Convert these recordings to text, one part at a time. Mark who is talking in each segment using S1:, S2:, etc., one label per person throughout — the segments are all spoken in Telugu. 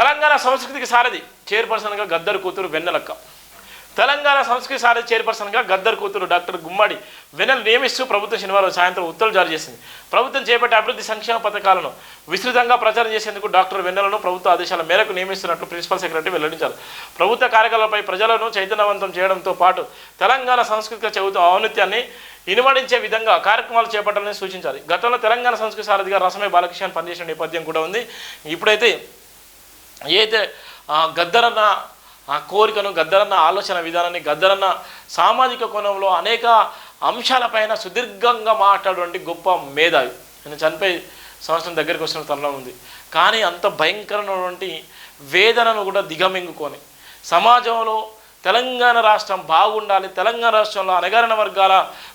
S1: తెలంగాణ సంస్కృతికి సారథి చైర్పర్సన్గా గద్దరు కూతురు వెన్నెలక్క. తెలంగాణ సంస్కృతి సారథి చైర్పర్సన్గా గద్దర్ కూతురు డాక్టర్ గుమ్మడి. వెనల్ నియమిస్తూ ప్రభుత్వం శనివారం సాయంత్రం ఉత్తర్వులు జారీ చేసింది. ప్రభుత్వం చేపట్టే అభివృద్ధి సంక్షేమ పథకాలను విస్తృతంగా ప్రచారం చేసేందుకు డాక్టర్ వెన్నెలను ప్రభుత్వ ఆదేశాల మేరకు నియమిస్తున్నట్లు ప్రిన్సిపల్ సెక్రటరీ వెల్లడించారు. ప్రభుత్వ కార్యక్రమాలపై ప్రజలను చైతన్యవంతం చేయడంతో పాటు తెలంగాణ సాంస్కృతిక చెబుతూ ఔన్నత్యాన్ని ఇనుమడించే విధంగా కార్యక్రమాలు చేపట్టాలని సూచించారు. గతంలో తెలంగాణ సంస్కృతి సారథిగా రసమే బాలకృష్ణ పనిచేసిన నేపథ్యం కూడా ఉంది. ఇప్పుడైతే ఏదైతే గద్దరన్న ఆ కోరికను గద్దరన్న ఆలోచన విధానాన్ని గద్దరన్న సామాజిక కోణంలో అనేక అంశాలపైన సుదీర్ఘంగా మాట్లాడేటువంటి గొప్ప మేధావి. నేను చనిపోయి సంవత్సరం దగ్గరికి వచ్చిన తరుణం ఉంది. కానీ అంత భయంకరమైనటువంటి వేదనను కూడా దిగమింగుకొని సమాజంలో తెలంగాణ రాష్ట్రం బాగుండాలి తెలంగాణ రాష్ట్రంలో అణగారిన వర్గాల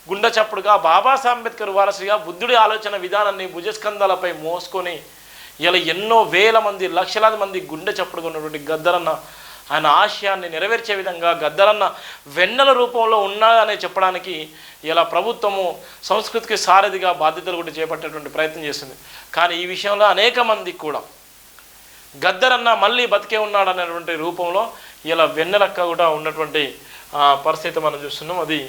S1: గుండె చప్పుడుగా బాబాసాహెబ్ అంబేద్కర్ వారసుగా బుద్ధుడి ఆలోచన విధానాన్ని భుజస్కంధాలపై మోసుకొని ఇలా ఎన్నో వేల మంది లక్షలాది మంది గుండె చప్పుడుగా గద్దరన్న ఆయన ఆశయాన్ని నెరవేర్చే విధంగా గద్దరన్న వెన్నెల రూపంలో ఉన్నాడనే చెప్పడానికి ఇలా ప్రభుత్వము సంస్కృతికి సారథిగా బాధ్యతలు కూడా చేపట్టేటువంటి ప్రయత్నం చేస్తుంది కానీ ఈ విషయంలో అనేక మంది కూడా గద్దరన్న మళ్ళీ బతికే ఉన్నాడు అనేటువంటి రూపంలో ఇలా వెన్నెలక్క కూడా ఉన్నటువంటి పరిస్థితి మనం చూస్తున్నాం. అది